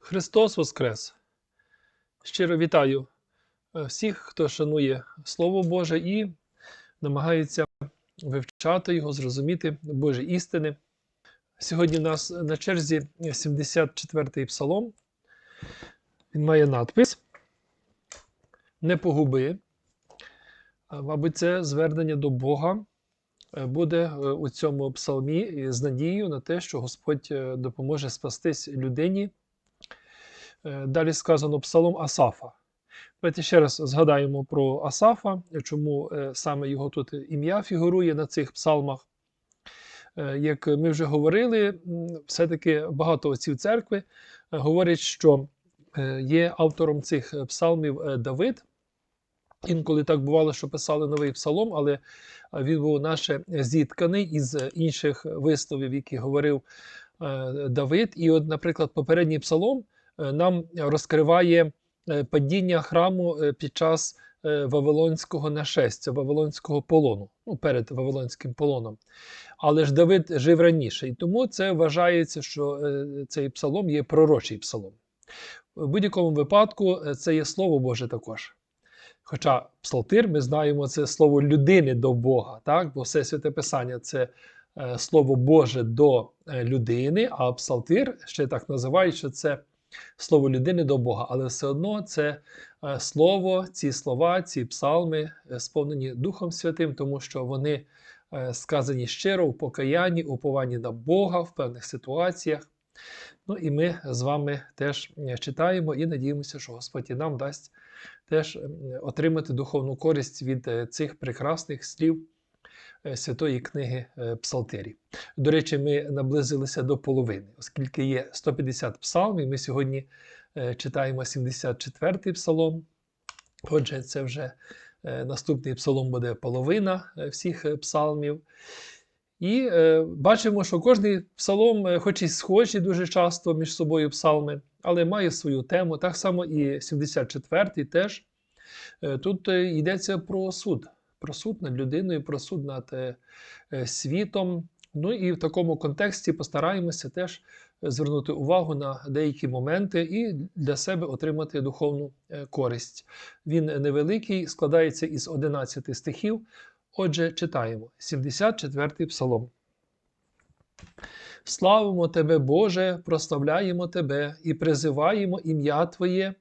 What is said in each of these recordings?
Христос Воскрес! Щиро вітаю е, всіх, хто шанує Слово Боже і намагається вивчати його, зрозуміти Божі істини. Сьогодні у нас на черзі 74-й псалом. Він має надпис Не погуби. Мабуть, це звернення до Бога е, буде е, у цьому псалмі з надією на те, що Господь допоможе спастись людині. Е, Далі сказано псалом Асафа. Давайте ще раз згадаємо про Асафа, чому е, саме його тут ім'я фігурує на цих псалмах. Е, Як ми вже говорили, все-таки багато отців церкви говорять, що є автором цих псалмів Давид. Інколи так бувало, що писали новий псалом, але він був наше зітканий із інших висловів, які говорив Давид. І, от, наприклад, попередній псалом нам розкриває е, падіння храму е, під час е, Вавилонського нашестя, Вавилонського полону, ну, перед Вавилонським полоном. Але ж Давид жив раніше, і тому це вважається, що е, цей псалом є пророчий псалом. В будь-якому випадку е, це є Слово Боже також. Хоча псалтир, ми знаємо, це слово людини до Бога, так? бо все святе Писання це е, слово Боже до е, людини, а псалтир ще так називають, що це слово людини до Бога. Але все одно це е, слово, ці слова, ці псалми е, сповнені Духом Святим, тому що вони е, сказані щиро в покаянні, упованні на Бога в певних ситуаціях. Ну і ми з вами теж читаємо і надіємося, що Господь і нам дасть теж отримати духовну користь від цих прекрасних слів святої книги е, Псалтирі. До речі, ми наблизилися до половини, оскільки є 150 псалмів. Ми сьогодні е, читаємо 74-й псалом. Отже, це вже е, наступний псалом буде половина е, всіх е, псалмів. І е, бачимо, що кожний псалом, е, хоч і схожі дуже часто між собою псалми, але має свою тему. Так само і 74-й теж. Е, тут е, йдеться про суд, про суд над людиною, про суд над світом. Ну і в такому контексті постараємося теж е, звернути увагу на деякі моменти і для себе отримати духовну е, користь. Він невеликий, складається із 11 стихів. Отже, читаємо 74-й псалом. Славимо Тебе, Боже, прославляємо Тебе і призиваємо ім'я Твоє,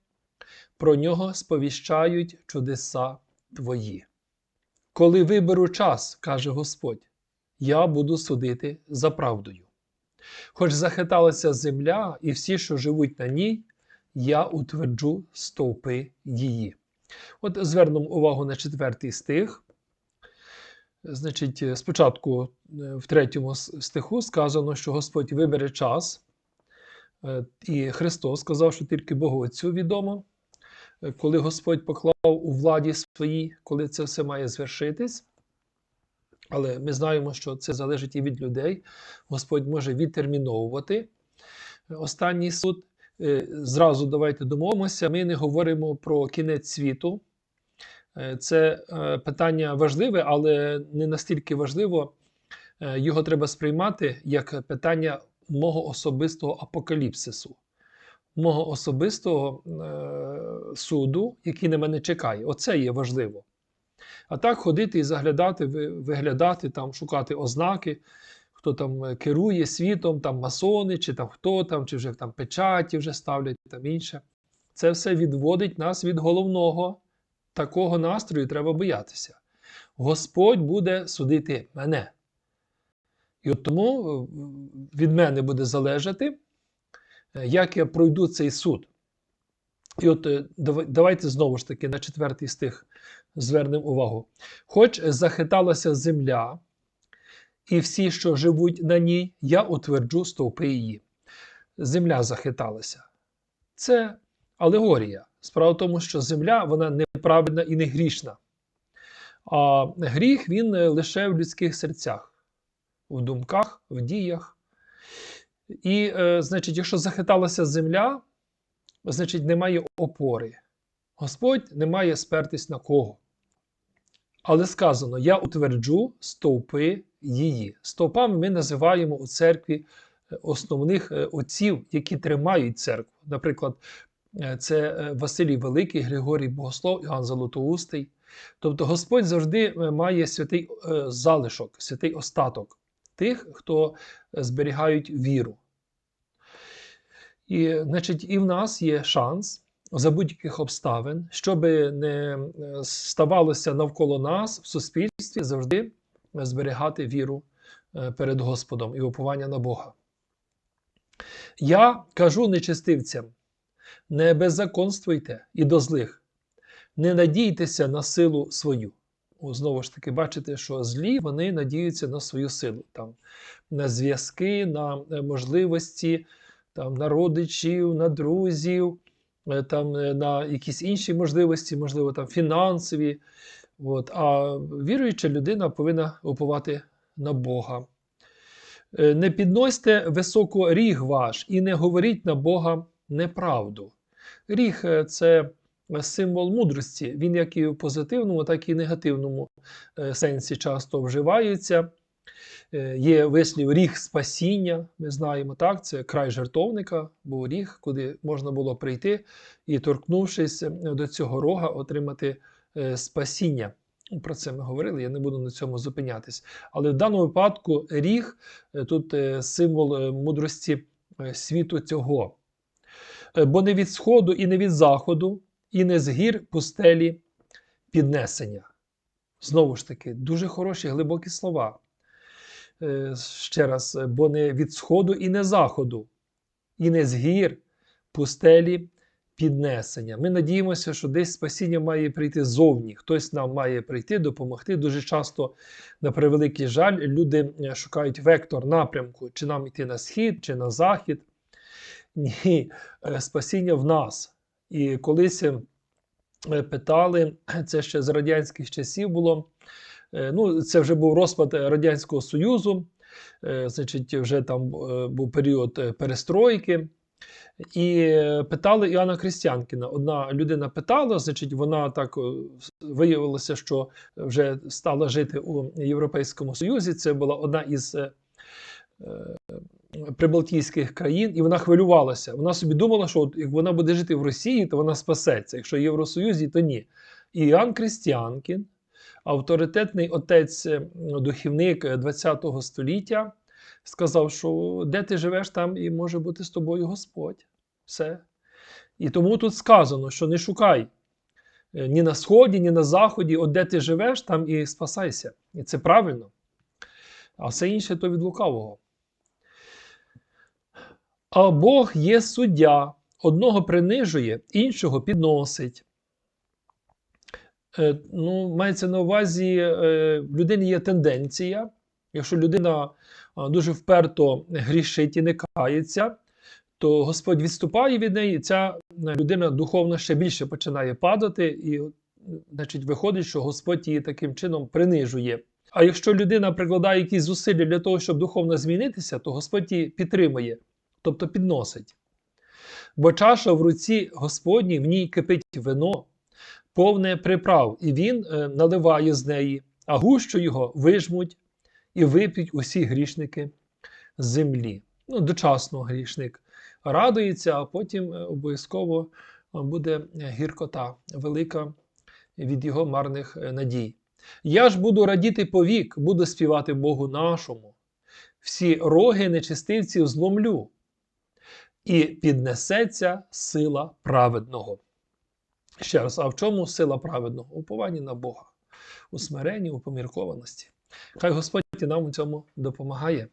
про нього сповіщають чудеса Твої. Коли виберу час, каже Господь, я буду судити за правдою. Хоч захиталася земля і всі, що живуть на ній, я утверджу стовпи її. От звернемо увагу на четвертий стих. Значить, спочатку е, в третьому стиху сказано, що Господь вибере час, Е, і Христос сказав, що тільки Богу Отцю відомо, коли Господь поклав у владі своїй, коли це все має звершитись. Але ми знаємо, що це залежить і від людей. Господь може відтерміновувати останній суд. Е, Зразу давайте домовимося. Ми не говоримо про кінець світу. Е, Це е, питання важливе, але не настільки важливо. Його треба сприймати як питання мого особистого апокаліпсису, мого особистого е, суду, який на мене чекає. Оце є важливо. А так ходити і заглядати, виглядати, там, шукати ознаки, хто там е, керує світом, там масони, чи там хто там, чи вже там печаті вже ставлять, там інше. Це все відводить нас від головного. Такого настрою треба боятися. Господь буде судити мене. І от тому е, від мене буде залежати, як я пройду цей суд. І от е, давайте знову ж таки на четвертий стих звернемо увагу. Хоч захиталася земля, і всі, що живуть на ній, я утверджу стовпи її. Земля захиталася. Це алегорія. Справа в тому, що земля вона неправильна і не грішна. А гріх він е, лише в людських серцях, в думках, в діях. І, е, значить, якщо захиталася земля, значить, немає опори. Господь не має спертись на кого. Але сказано: Я утверджу стовпи її. Стовпами ми називаємо у церкві е, основних е, отців, які тримають церкву. Наприклад, це Василій Великий, Григорій Богослов, Іоанн Золотоустий. Тобто Господь завжди має святий залишок, святий остаток тих, хто зберігають віру. І, значить, і в нас є шанс за будь-яких обставин, що би не е, ставалося навколо нас в суспільстві, завжди зберігати віру е, перед Господом і уповання на Бога. Я кажу нечестивцям: не беззаконствуйте і до злих, не надійтеся на силу свою. Знову ж таки, бачите, що злі вони надіються на свою силу, там, на зв'язки, на е, можливості там, на родичів, на друзів, е, там, е, на якісь інші можливості, можливо, там, фінансові. От. А віруюча людина повинна уповати на Бога. Не підносьте високо ріг ваш і не говоріть на Бога неправду. Ріг це символ мудрості. Він як і в позитивному, так і в негативному е, сенсі часто вживається. Е, Є вислів ріг спасіння, ми знаємо, так, це край жертовника, був ріг, куди можна було прийти і, торкнувшись е, до цього рога, отримати спасіння. Про це ми говорили, я не буду на цьому зупинятись. Але в даному випадку ріг тут символ мудрості світу цього. Бо не від сходу і не від заходу, і не з гір пустелі піднесення. Знову ж таки, дуже хороші глибокі слова. Е, Ще раз, е, бо не від сходу і не заходу, і не з гір пустелі піднесення. Ми надіємося, що десь спасіння має прийти ззовні. Хтось нам має прийти, допомогти. Дуже часто, на превеликий жаль, люди е, шукають вектор напрямку, чи нам йти на схід, чи на захід. Ні, спасіння в нас. І колись е, питали, це ще з радянських часів було. Е, Ну, це вже був розпад Радянського Союзу, е, значить, вже там був період перестройки. І питали Іоанна Християнкіна. Одна людина питала, значить, вона так виявилося, що вже стала жити у Європейському Союзі. Це була одна із прибалтійських країн, і вона хвилювалася. Вона собі думала, що от, як вона буде жити в Росії, то вона спасеться. Якщо в Євросоюзі, то ні. І Іоанн Християнкін, авторитетний отець, е, духівник ХХ століття, сказав, що де ти живеш, там і може бути з тобою Господь. Все. І тому тут сказано, що не шукай е, ні на сході, ні на заході, от де ти живеш, там і спасайся. І це правильно. А все інше то від лукавого. А Бог є суддя, одного принижує, іншого підносить. Е, ну, мається на увазі, е, в людини є тенденція. Якщо людина дуже вперто грішить і не кається, то Господь відступає від неї, і ця е, людина духовно ще більше починає падати, і значить, виходить, що Господь її таким чином принижує. А якщо людина прикладає якісь зусилля для того, щоб духовно змінитися, то Господь її підтримує, тобто підносить. Бо чаша в руці Господній, в ній кипить вино, повне приправ, і він е, наливає з неї, а гущу його вижмуть і вип'ють усі грішники з землі. Ну, дочасно грішник радується, а потім е, обов'язково е, буде гіркота велика від його марних надій. Я ж буду радіти повік, буду співати Богу нашому. Всі роги нечистивців зломлю, і піднесеться сила праведного. Ще раз, а в чому сила праведного? У повані на Бога, у смиренні, у поміркованості. Хай Господь нам у цьому допомагає.